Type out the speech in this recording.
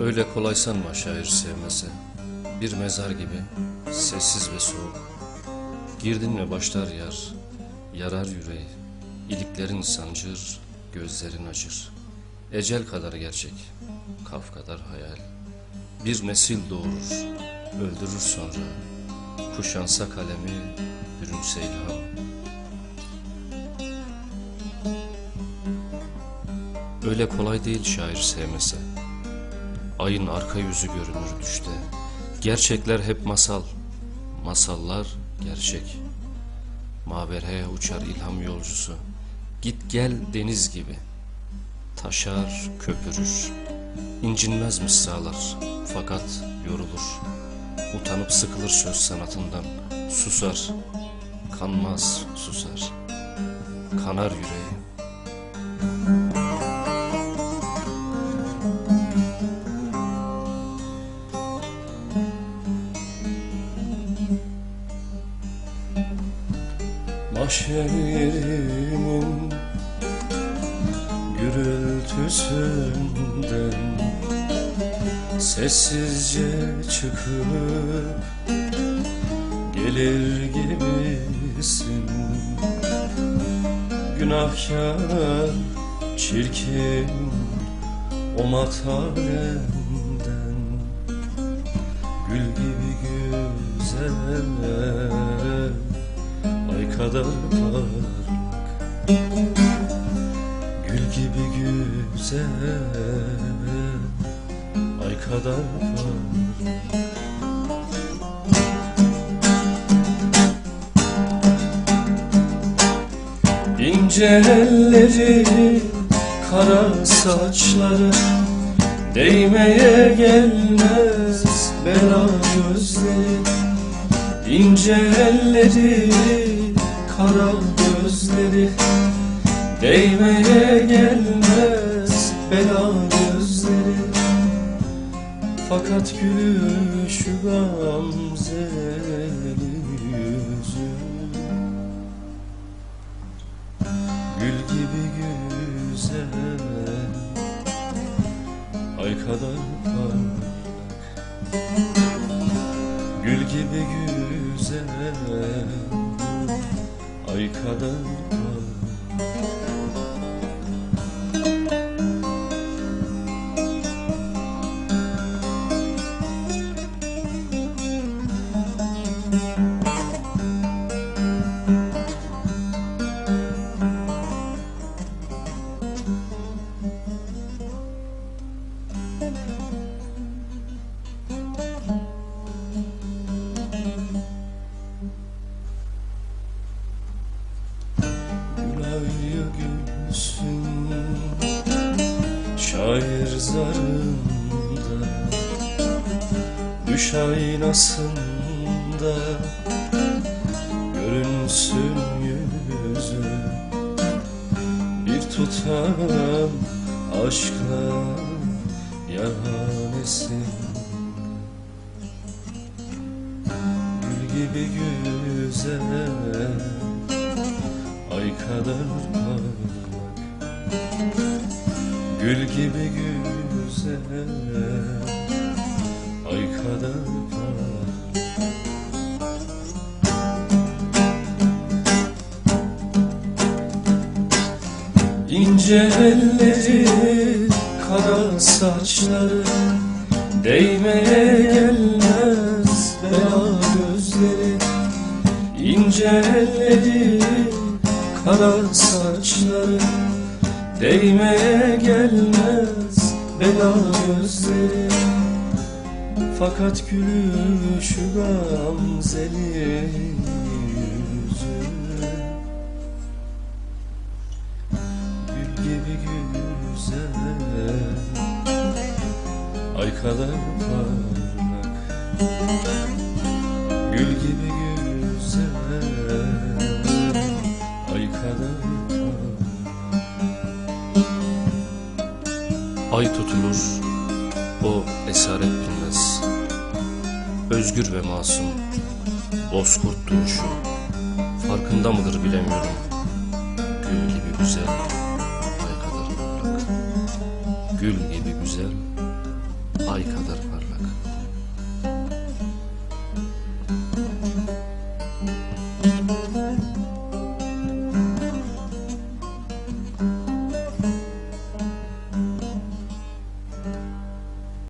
Öyle kolay sanma şair sevmesi. Bir mezar gibi, sessiz ve soğuk. Girdin mi başlar yar, yarar yüreği. İliklerin sancır, gözlerin acır. Ecel kadar gerçek, kaf kadar hayal. Bir nesil doğurur, öldürür sonra. Kuşansa kalemi, bürünse ilham. Öyle kolay değil şair sevmesi. Ayın arka yüzü görünür düşte. Gerçekler hep masal, masallar gerçek. Mavereye uçar ilham yolcusu. Git gel deniz gibi. Taşar, köpürür. İncinmez mısralar, fakat yorulur. Utanıp sıkılır söz sanatından. Susar, kanmaz susar. Kanar yüreği. Mahşerinin gürültüsünden Sessizce çıkıp gelir gibisin. Günahkar, çirkin o matarenden Gül gibi güzel kadar parlak Gül gibi güzel ay kadar parlak İnce elleri, kara saçları Değmeye gelmez bela gözleri İnce elleri, kara gözleri Değmeye gelmez bela gözleri Fakat gülüşü gamzeli yüzü Gül gibi güzel Ay kadar parlak Gül gibi güzel Ay kadar Şair zarında Düş aynasında. Görünsün yüzü Bir tutam aşkla Yarhanesin Gül gibi güzel ay kadar parlak Gül gibi güzel. Ay kadar parlak İnce elleri, kara saçları Değmeye gelmez bela gözleri. İnce elleri, kara saçları Değmeye gelmez bela gözleri Fakat gülüşü gamzeli yüzü Gül gibi güzel. Ay kadar parlak Gül gibi güzel Ay tutulur O esaret bilmez. Özgür ve masum Bozkurt duruşu. Farkında mıdır bilemiyorum. Gül gibi güzel Ay kadar parlak Gül gibi güzel ay kadar